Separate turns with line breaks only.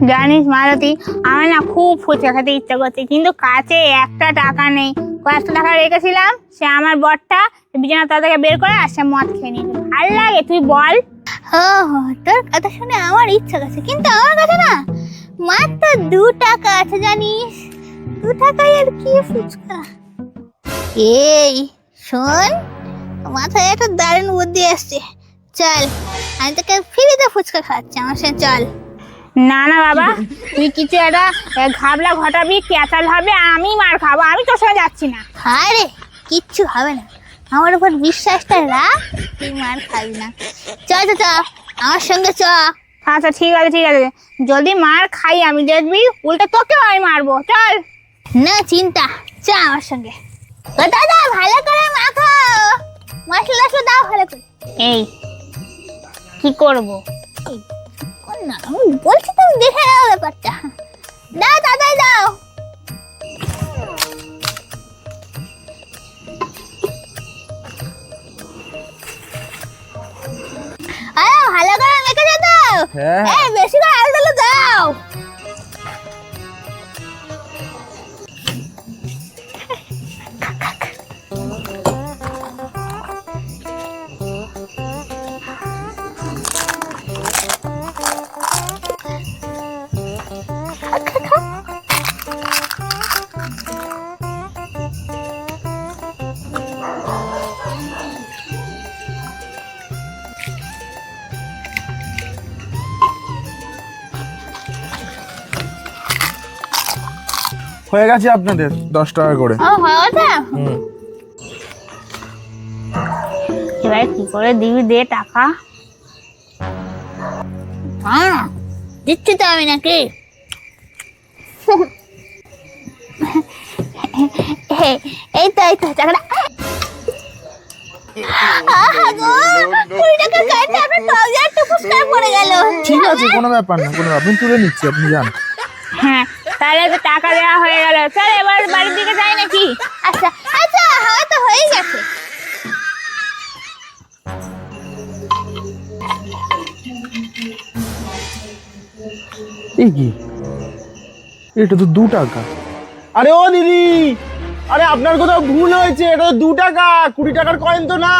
জানিস মালতী আমার না খুব ফুচকা খেতে ইচ্ছা করছে, কিন্তু কাছে একটা টাকা নেই। কয়েকটা টাকা রেখেছিলাম, সে আমার বরটা বিছানা তার থেকে বের করে আর সে মদ খেয়ে নিয়েছে। ভালো লাগে, তুই বল।
তোর কথা শুনে আমার ইচ্ছা করছে, কিন্তু আমার কাছে না মাত্র দু টাকা আছে জানিস। দু টাকায় আর কি ফুচকা? এই, শোন মাথায় একটা দারুণ বুদ্ধি আসছে, চল, আমি তোকে ফ্রিতে ফুচকা খাওয়াচ্ছি, আমার সাথে চল।
না না বাবা তুই কিছু একটা ঘাবলা ঘটাবি ক্যাচাল হবে আমি মার খাব আমি তোর সঙ্গে যাচ্ছি না।
আরে কিচ্ছু হবে না। আমার উপর বিশ্বাসটা রাখ তুই মার খাবি না। চল তো চ আমার সঙ্গে চ।
আচ্ছা ঠিক আছে ঠিক আছে। যদি মার খাই আমি দেখবি উল্টে তোকেও আমি মারবো। চল।
না চিন্তা চ আমার সঙ্গে। দাদা ভালো করে মাখো। মশলা দাও ভালো করে।
এই কি করব?
না আমি বলছি তুমি দেখে নাও ব্যাপারটা। দাও দাদাই দাও। আরে ভালো করে মেখে দাও
হ্যাঁ হয়ে গেছে আপনাদের দশ টাকা করে।
ও হয়েছে
হুম।
এবার কি করে দিবি দে টাকা।
হ্যাঁ দিচ্ছি তো আমি নাকি। এই- তো এই তো টাকাটা।
ঠিক আছে কোনো ব্যাপার না কোনো ব্যাপার তুলে নিচ্ছি আপনি যান।
হ্যাঁ তাহলে তো টাকা দেওয়া হয়ে গেল। চল এবার বাড়ির দিকে যাই নাকি?
আচ্ছা আচ্ছা হাওয়া তো হয়ে গেছে।
এই কি? এটা তো দু টাকা। আরে ও দিদি আরে আপনার কোথাও ভুল হয়েছে এটা তো দু টাকা কুড়ি টাকার কয়েন তো না।